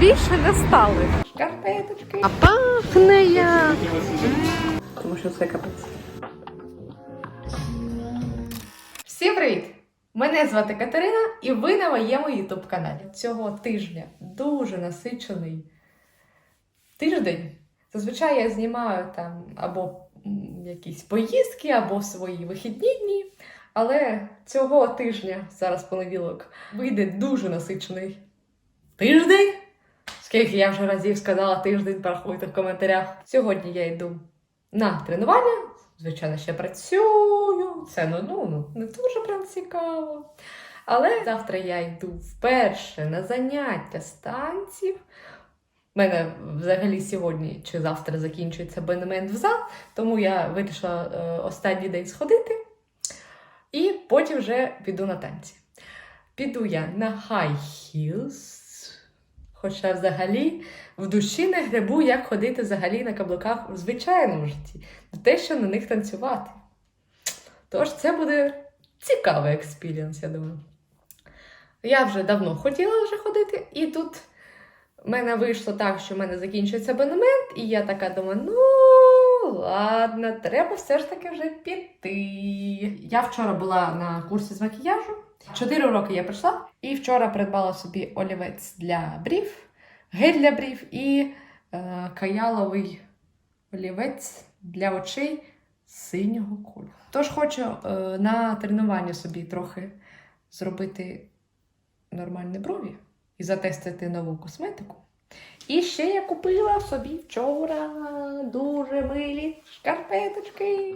більше не стали. Шкарпеточки. А пахне як. Тому що це капець. Всім привіт! Мене звати Катерина, і ви на моєму ютуб каналі. Цього тижня дуже насичений тиждень. Зазвичай я знімаю там або якісь поїздки, або свої вихідні дні. Але цього тижня, зараз понеділок, вийде дуже насичений тиждень. Скільки я вже разів сказала тиждень, порахуйте в коментарях. Сьогодні я йду на тренування. Звичайно, ще працюю. Це ну, ну, ну не дуже прям цікаво. Але завтра я йду вперше на заняття з танців. У мене взагалі сьогодні чи завтра закінчується абонемент в зал, тому я вирішила е, останній день сходити і потім вже піду на танці. Піду я на high heels, хоча взагалі в душі не гребу, як ходити взагалі на каблуках в звичайному житті, те, що на них танцювати. Тож це буде цікавий експірієнс, я думаю. Я вже давно хотіла вже ходити, і тут в мене вийшло так, що в мене закінчується абонемент, і я така думаю, ну ладно, треба все ж таки вже піти. Я вчора була на курсі з макіяжу. Чотири роки я прийшла, і вчора придбала собі олівець для брів, гель для брів і е, каяловий олівець для очей синього кольору. Тож хочу е, на тренування собі трохи зробити нормальні брові і затестити нову косметику. І ще я купила собі вчора дуже милі шкарпеточки.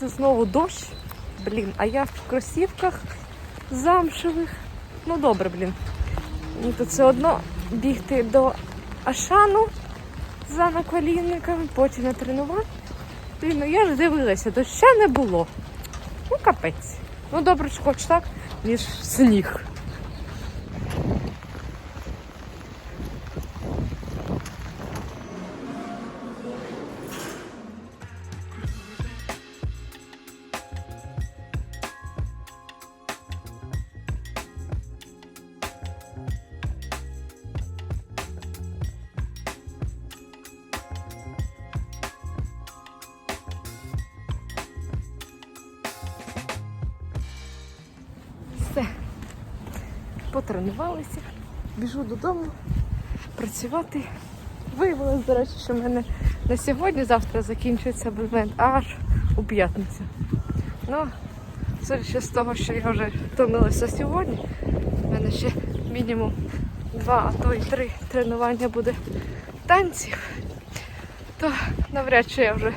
Вулиці знову дощ. Блін, а я в кросівках замшевих. Ну добре, блін. Мені тут все одно бігти до Ашану за наколінниками, потім на тренування. Блін, ну я ж дивилася, доща не було. Ну капець. Ну добре, що хоч так, ніж сніг. Потренувалися, біжу додому працювати. Виявилось, до речі, що в мене на сьогодні, завтра закінчується абонемент аж у п'ятницю. Ну, судячи з того, що я вже втомилася сьогодні, в мене ще мінімум два, а то й три тренування буде танців, то навряд чи я вже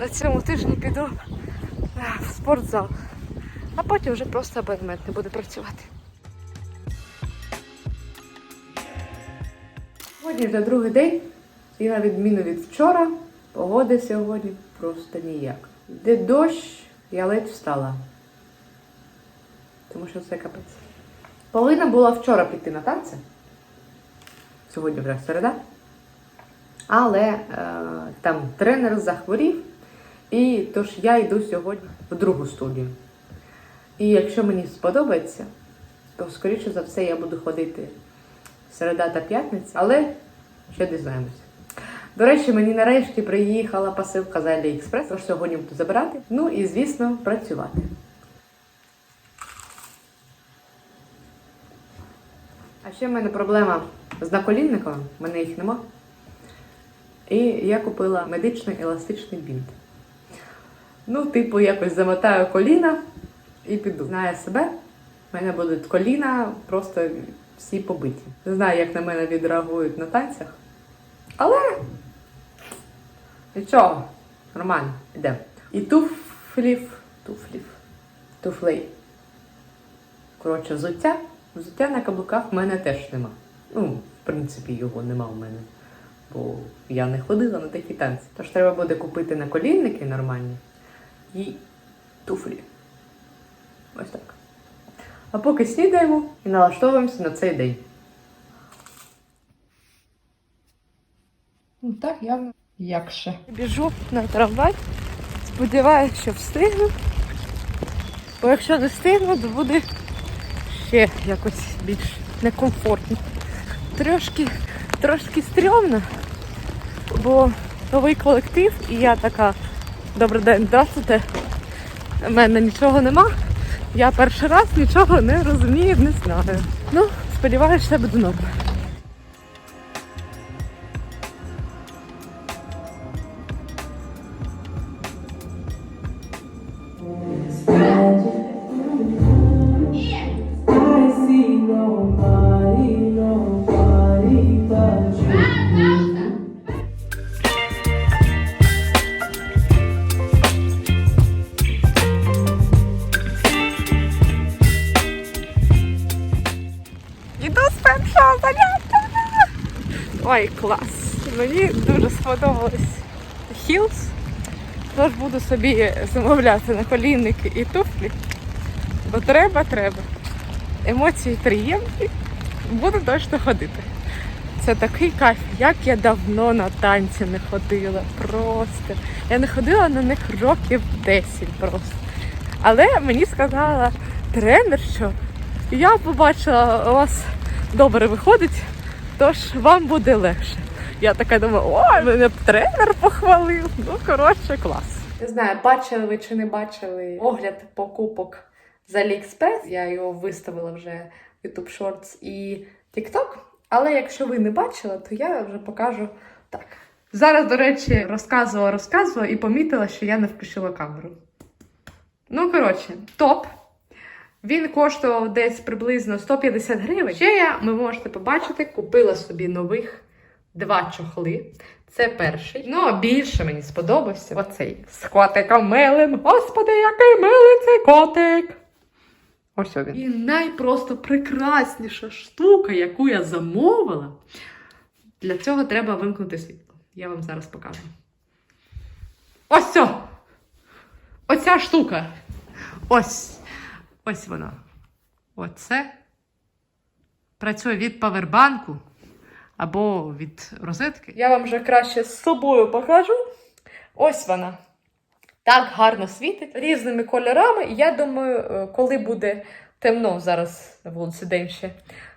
на цьому тижні піду в спортзал а потім вже просто абонемент не буде працювати. Сьогодні вже другий день, і на відміну від вчора, погоди сьогодні просто ніяк. Йде дощ, я ледь встала. Тому що це капець. Повинна була вчора піти на танці. Сьогодні вже середа. Але е, там тренер захворів, і тож я йду сьогодні в другу студію. І якщо мені сподобається, то скоріше за все я буду ходити середа та п'ятниця, але ще дізнаємося. До речі, мені нарешті приїхала посилка з AliExpress, тож сьогодні буду забирати. Ну і, звісно, працювати. А ще в мене проблема з наколінниками, в мене їх нема. І я купила медичний еластичний бінт. Ну, типу, якось замотаю коліна і піду. Знаю себе, в мене будуть коліна просто всі побиті. Не знаю, як на мене відреагують на танцях. Але нічого, нормально, йде. І туфлів, туфлів, туфлей. Коротше, взуття. Взуття на каблуках в мене теж нема. Ну, в принципі, його нема в мене. Бо я не ходила на такі танці. Тож треба буде купити наколінники нормальні і туфлі. Ось так. А поки снідаємо і налаштовуємося на цей день. Ну так, явно. Як ще? Біжу на трамвай. Сподіваюся, що встигну. Бо якщо не встигну, то буде ще якось більш некомфортно. Трошки, трошки стрьомно, бо новий колектив, і я така, добрий день, здравствуйте. У мене нічого нема. Я перший раз нічого не розумію, не знаю. Ну, сподіваюся, все буде норм. Сподобались Hills. Тож буду собі замовляти на колінники і туфлі. Бо треба, треба. Емоції приємні. Буду точно ходити. Це такий кайф, як я давно на танці не ходила. Просто. Я не ходила на них років 10 просто. Але мені сказала тренер, що я побачила, у вас добре виходить, тож вам буде легше. Я така думаю, ой, мене тренер похвалив. Ну, коротше, клас. Не знаю, бачили ви чи не бачили огляд покупок з AliExpress. Я його виставила вже в YouTube Shorts і TikTok. Але якщо ви не бачили, то я вже покажу так. Зараз, до речі, розказувала, розказувала і помітила, що я не включила камеру. Ну, коротше, топ. Він коштував десь приблизно 150 гривень. Ще я, ви можете побачити, купила собі нових два чохли. Це перший. Ну, а більше мені сподобався оцей з котиком милим. Господи, який милий цей котик! Ось він. І найпросто прекрасніша штука, яку я замовила. Для цього треба вимкнути світло. Я вам зараз покажу. Ось це! Оця штука. Ось. Ось вона. Оце. Працює від павербанку або від розетки. Я вам вже краще з собою покажу. Ось вона. Так гарно світить різними кольорами. І я думаю, е, коли буде темно, зараз на вулиці день ще,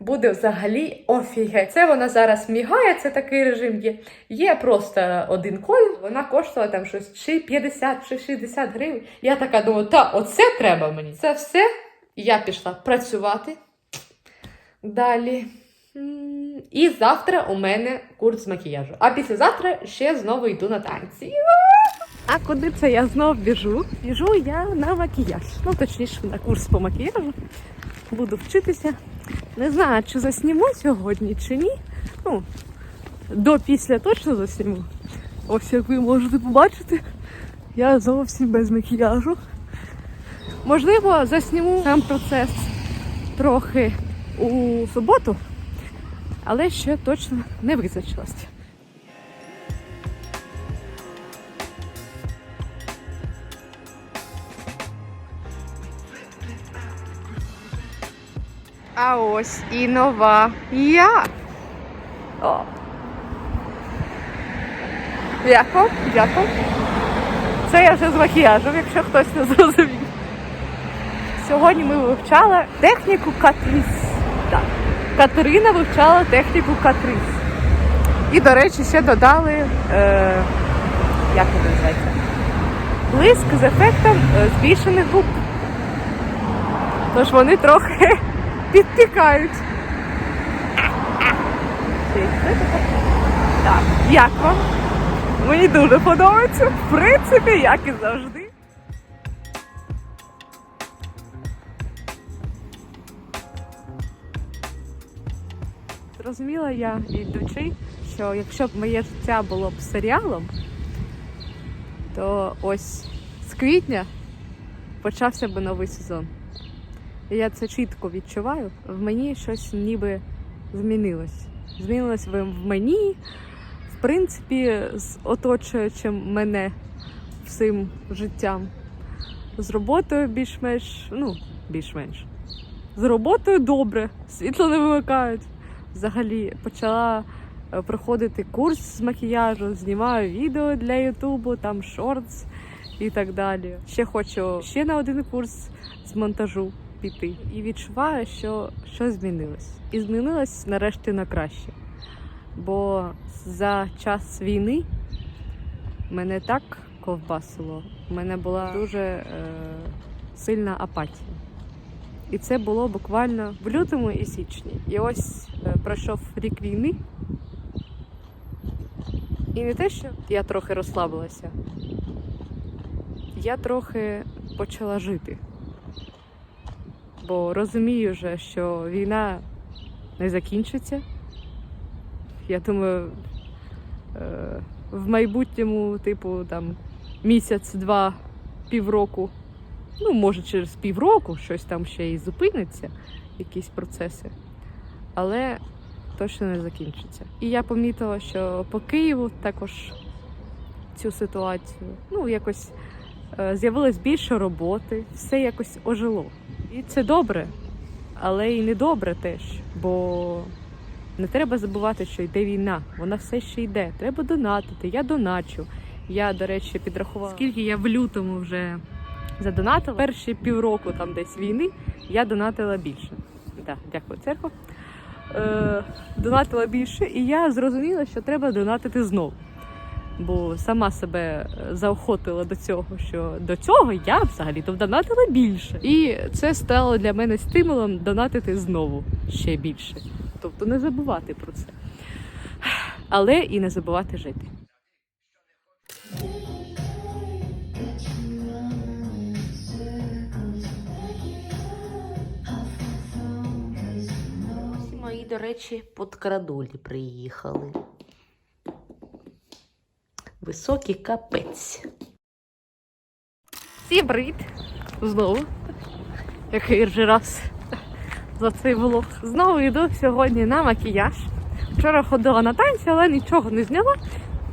буде взагалі офігеть. Це вона зараз мігає, це такий режим є. Є просто один колір, вона коштувала там щось чи 50, чи 60 гривень. Я така думаю, та оце треба мені. Це все. Я пішла працювати. Далі. І завтра у мене курс макіяжу. А післязавтра ще знову йду на танці. А куди це я знов біжу? Біжу я на макіяж. Ну, точніше, на курс по макіяжу. Буду вчитися. Не знаю, чи засніму сьогодні, чи ні. Ну, до після точно засніму. Ось як ви можете побачити, я зовсім без макіяжу. Можливо, засніму сам процес трохи у суботу, але ще точно не визначилась. А ось і нова я. О. Дякую, дякую. Це я вже з макіяжем, якщо хтось не зрозумів. Сьогодні ми вивчали техніку катріс. Катерина вивчала техніку катріс. І, до речі, ще додали, е, як це називається? Блиск з ефектом е, збільшених губ. Тож вони трохи підтікають. Так, як вам? Мені дуже подобається. В принципі, як і завжди. Зрозуміла я, ідучи, що якщо б моє життя було б серіалом, то ось з квітня почався б новий сезон. І я це чітко відчуваю. В мені щось ніби змінилось. Змінилось в мені, в принципі, з оточуючим мене всім життям. З роботою більш-менш, ну, більш-менш. З роботою добре, світло не вимикають. Взагалі почала е, проходити курс з макіяжу, знімаю відео для Ютубу, там шортс і так далі. Ще хочу ще на один курс з монтажу піти. І відчуваю, що щось змінилось. І змінилось нарешті на краще. Бо за час війни мене так ковбасило. У мене була дуже е, сильна апатія. І це було буквально в лютому і січні. І ось е, пройшов рік війни. І не те, що я трохи розслабилася, я трохи почала жити. Бо розумію вже, що війна не закінчиться. Я думаю, е, в майбутньому, типу, там місяць-два, півроку, ну, може, через півроку щось там ще і зупиниться, якісь процеси. Але точно не закінчиться. І я помітила, що по Києву також цю ситуацію, ну, якось е, з'явилось більше роботи, все якось ожило. І це добре, але і не добре теж, бо не треба забувати, що йде війна, вона все ще йде. Треба донатити. Я доначу. Я, до речі, підрахувала, скільки я в лютому вже задонатила. Перші півроку там десь війни я донатила більше. Да, дякую, церква. Е, донатила більше, і я зрозуміла, що треба донатити знову. Бо сама себе е, заохотила до цього, що до цього я взагалі-то донатила більше. І це стало для мене стимулом донатити знову ще більше. Тобто не забувати про це. Але і не забувати жити. До речі, подкрадулі приїхали. Високий капець. Всім привіт! Знову. Який вже раз за цей влог. Знову йду сьогодні на макіяж. Вчора ходила на танці, але нічого не зняла,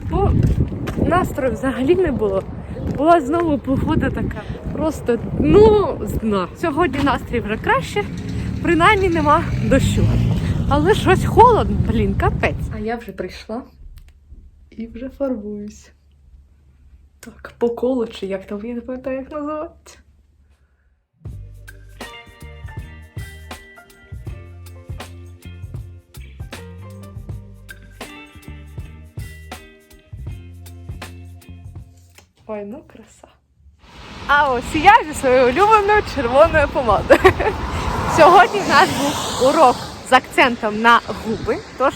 бо настрою взагалі не було. Була знову погода така. Просто дно з дна. Сьогодні настрій вже краще, принаймні нема дощу. Але щось холодно, блін, капець. А я вже прийшла і вже фарбуюсь. Так, по колу чи як там, я не пам'ятаю, як називається. Ой, ну краса. А ось і я зі своєю улюбленою червоною помадою. Сьогодні в нас був урок з акцентом на губи, тож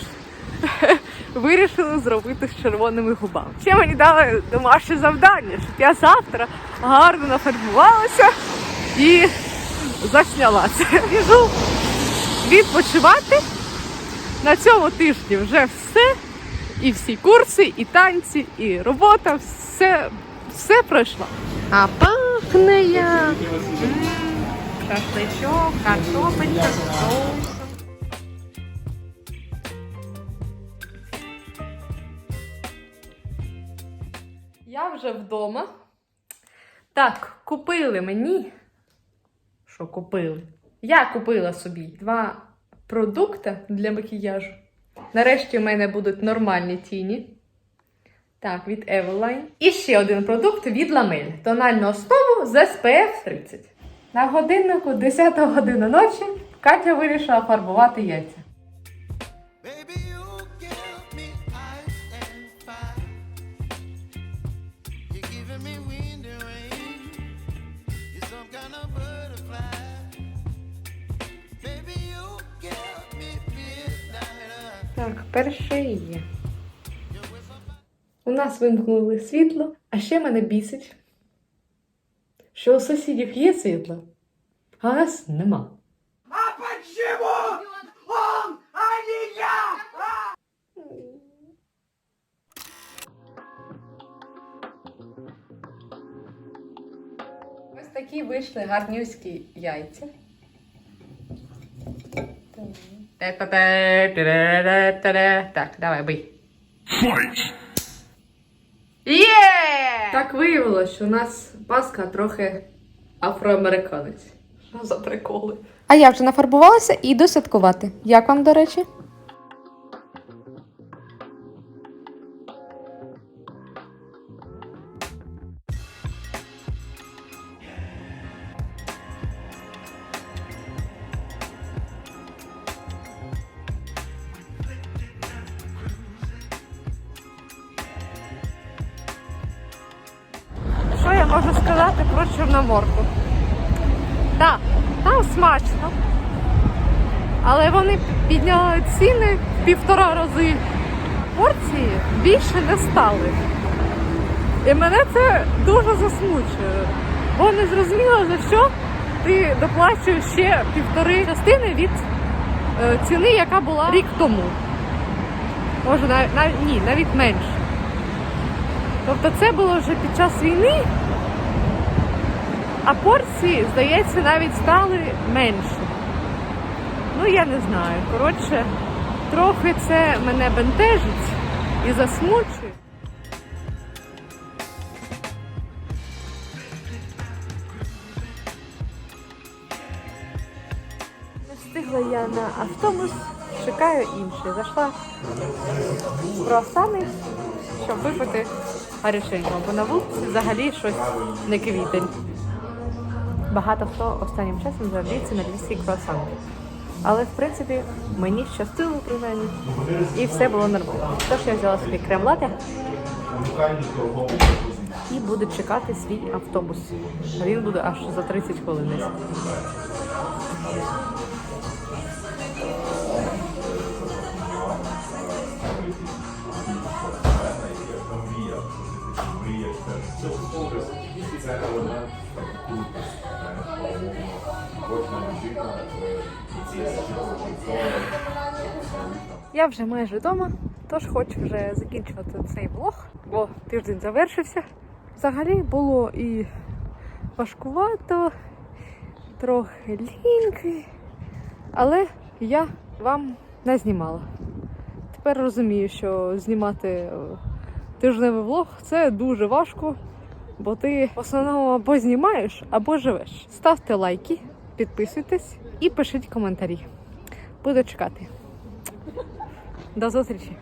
вирішили зробити з червоними губами. Ще мені дали домашнє завдання, щоб я завтра гарно нафарбувалася і заснялася. Біжу відпочивати. На цьому тижні вже все. І всі курси, і танці, і робота, все, все пройшло. А пахне як шашличок, картопелька з Я вже вдома. Так, купили мені. Що купили? Я купила собі два продукти для макіяжу. Нарешті в мене будуть нормальні тіні. Так, від Eveline. І ще один продукт від Ламель. Тональну основу з SPF 30. На годиннику 10 година ночі Катя вирішила фарбувати яйця. Так, перший є. У нас вимкнули світло, а ще мене бісить, що у сусідів є світло, а нас нема. А почему он, а не я? Ось такі вийшли гарнюські яйця. Так, давай, бий. Є! Так виявилося, що у нас Пасха трохи афроамериканець. Що за приколи? А я вже нафарбувалася і йду святкувати. Як вам, до речі? Можу сказати про Чорноморку? Так, там смачно. Але вони підняли ціни в півтора рази. Порції більше не стали. І мене це дуже засмучує. Бо не зрозуміло, за що ти доплачуєш ще півтори частини від е, ціни, яка була рік тому. Може, навіть, навіть ні, навіть менше. Тобто це було вже під час війни, а порції, здається, навіть стали менше. Ну, я не знаю. Коротше, трохи це мене бентежить і засмучує. Не встигла я на автобус, чекаю інший. Зайшла в круасани, щоб випити гаряченько, бо на вулиці взагалі щось не квітень. Багато хто останнім часом жаліється на львівський круасан. Але в принципі мені щастило принаймні, і все було нормально. Тож я взяла собі крем-лате і буду чекати свій автобус. Він буде аж за 30 хвилин. Десь. Я вже майже вдома, тож хочу вже закінчувати цей влог, бо тиждень завершився. Взагалі було і важкувато, трохи ліньки, але я вам не знімала. Тепер розумію, що знімати е, тижневий влог це дуже важко, бо ти в основному або знімаєш, або живеш. Ставте лайки, підписуйтесь і пишіть коментарі. Буду чекати. До зустрічі!